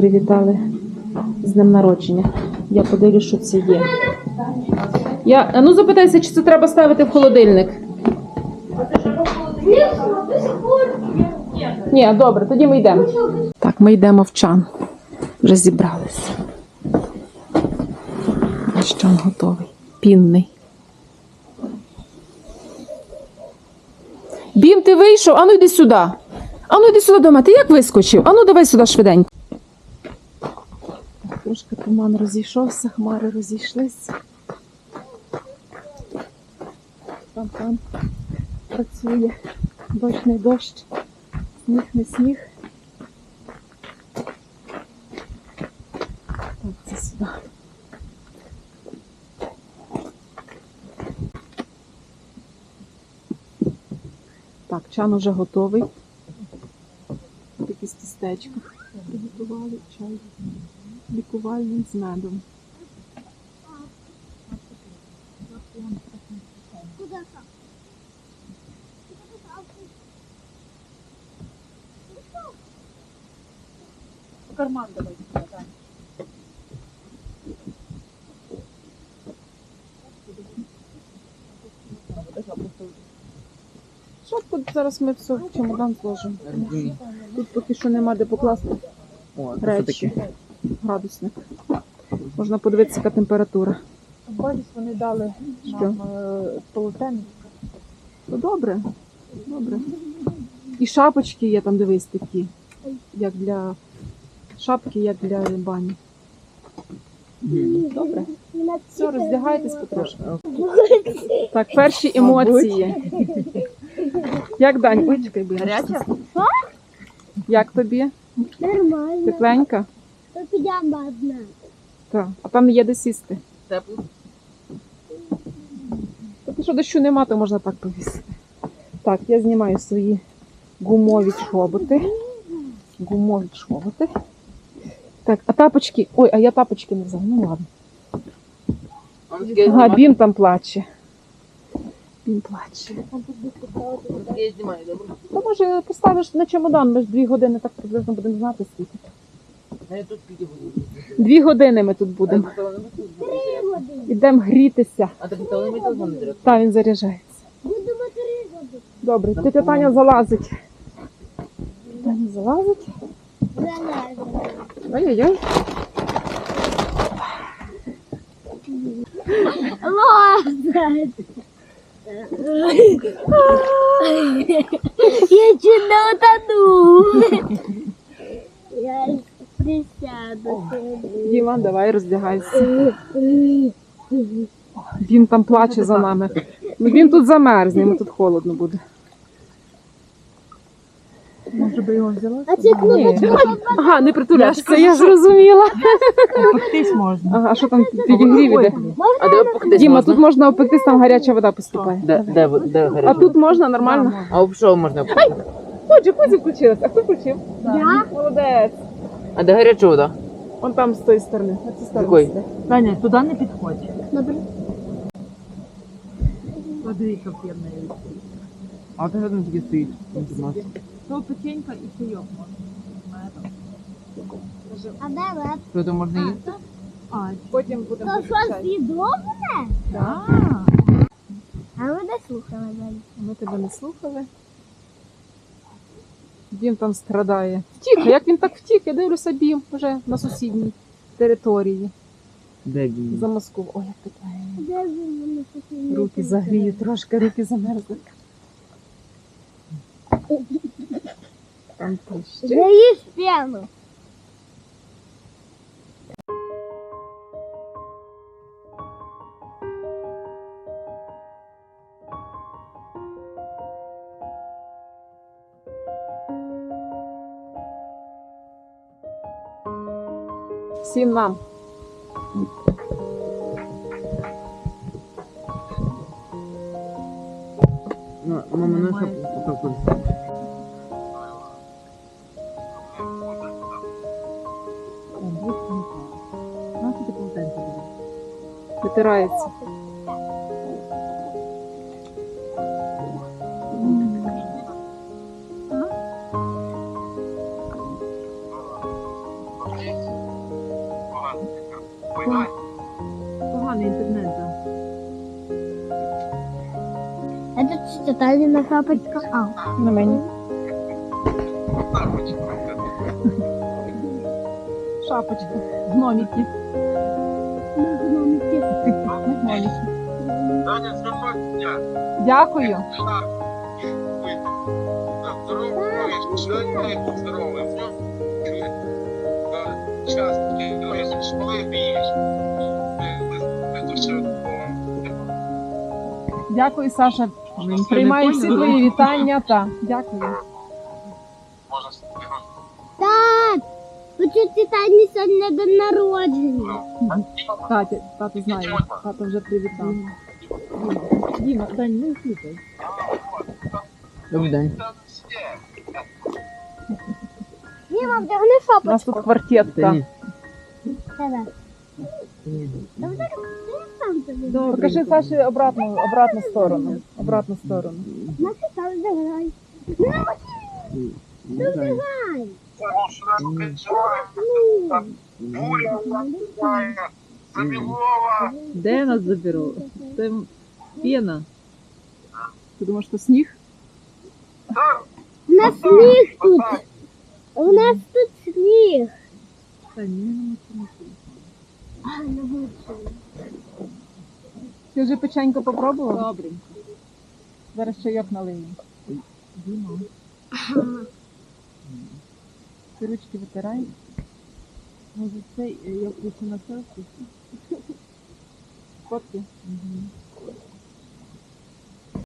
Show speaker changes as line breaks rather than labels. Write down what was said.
Привітали з днем народження. Я подивлюсь, що це є. Я, ну запитайся, чи це треба ставити в холодильник. Ні, добре, тоді ми йдемо. Так, ми йдемо в чан. Вже зібралися. Наш чан готовий. Пінний. Бім, ти вийшов? Ану йди сюди. Ану йди сюди до мене. Ти як вискочив? Ану давай сюди швиденько. Трошки туман розійшовся, хмари розійшлися. Там там працює дощ не дощ, сніг не сніг. Так, це сюди. Так, чан уже готовий. Якісь тістечко приготували, чай лікувальний з медом.
карман давай.
Що тут зараз ми все в чемодан зложимо? Тут поки що нема де покласти речі. Градусник. Можна подивитися, яка температура.
Бачиш, вони дали
Що?
нам е, полотенець.
Ну, добре. Добре. І шапочки є там, дивись, такі. Як для шапки, як для бані. Добре. Все, роздягайтесь потрошки. Так, перші емоції. Як Дань? Ой, чекай,
Гаряча?
Як тобі?
Нормально.
Тепленька?
То піжама одна.
Так. А там є де сісти.
Тепло.
Тобто, що дощу нема, то можна так повісити. Так, я знімаю свої гумові чоботи. Гумові чоботи. Так, а тапочки. Ой, а я тапочки не взяла. Ну ладно. Ага, Бім там плаче. Бім плаче.
Я знімаю, добре?
То може поставиш на чемодан, ми ж дві години так приблизно будемо знати скільки.
Тут буду.
Дві години ми тут будемо. Ідемо грітися.
А так то не телефон не треба.
Та він заряджається.
Будемо три роки.
Добре, тетя Таня залазить. Таня залазить. Ой-ой-ой.
Лазать. Я чуть не утону. Я.
Діма, давай роздягайся. Він там плаче за нами. Ну він тут замерзне, йому тут холодно буде.
Може би його взяла?
А це кнопочка.
Ага, не притулятися, я зрозуміла.
Пектись можна.
Ага, а що там підігрів іде?
А де опектись
Діма, тут можна опектись, там гаряча вода поступає.
Де, де, де
А тут можна нормально?
А об що можна опектись?
О, джакузі включилась. А хто включив?
Я?
Молодець.
А де гаряча вода?
Он там з тої сторони. На цій стороні.
Якої?
Таня, туди не підходь.
Добре.
Подивіться в пірне.
А ти там таки стоїть?
То печенька і чайок можна.
А де лед?
Що там можна їсти?
А,
Потім будемо
То що з'їдобне?
так.
А ми не слухали.
Ми тебе не слухали. Бім там страдає. Втік, а як він так втік? Я дивлюся, Бім вже на сусідній території.
Де він?
За Москву. Ой, як таке.
Де ж?
Руки загрію, трошки руки замерзли. Там пище.
Заїж п'яну.
Всім нам.
Ну, мама, ну що так
Витирається.
Поганий інтернет, так.
Это что, Талина шапочка? А.
На мені. Шапочка. Гноміки.
Таня, спокойно.
Дякую.
Здоровый, человек здоровый. Сейчас, если школы видишь, это все.
Дякую, Саша.
Ми нічого не
Приймаю всі
поняли.
твої вітання. Та. Дякую.
Можно
Так, хочу Титані сьогодні день народження.
Татя, тато знає. Тато вже привітав.
Діма, Дань, не слухай.
Добрий день.
Діма, вдягни
У нас
шапочку.
тут квартет.
Та
Та.
ні.
Давай.
Ні.
Давай, я сам тобі.
Покажи Саші обратну, обратну сторону. Обратну сторону.
Наша там заграй.
Не знаю.
Грай.
Буря, Забелова.
Де нас заберу? Це пена.
Ти думаєш, що сніг?
У нас сніг тут. У нас тут сніг.
Та ні, не
А, на вулиці.
Ти вже печенько попробував?
Добренько.
Зараз чайок налию.
Діма.
Ти ручки витирай.
Може цей, е, я на селфі?
Фотки.
Угу.